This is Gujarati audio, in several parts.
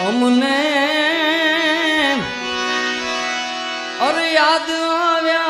અમને અરે યાદ આવ્યા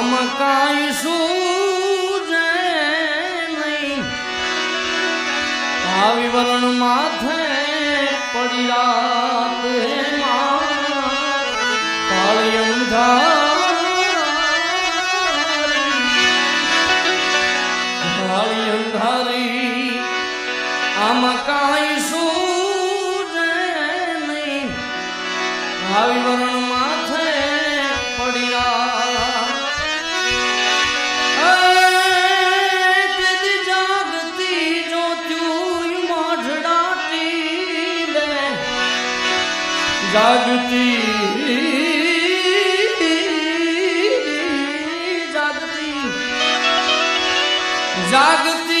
આમ કાંઈ સૂજે નહીં આવી વરણ માથે પડ્યા તેમાં કાળી ધારી કાળી અંધારી શું કાંઈ સૂજે નહીં આવી વરણ જાગતી જાગતી જાગતી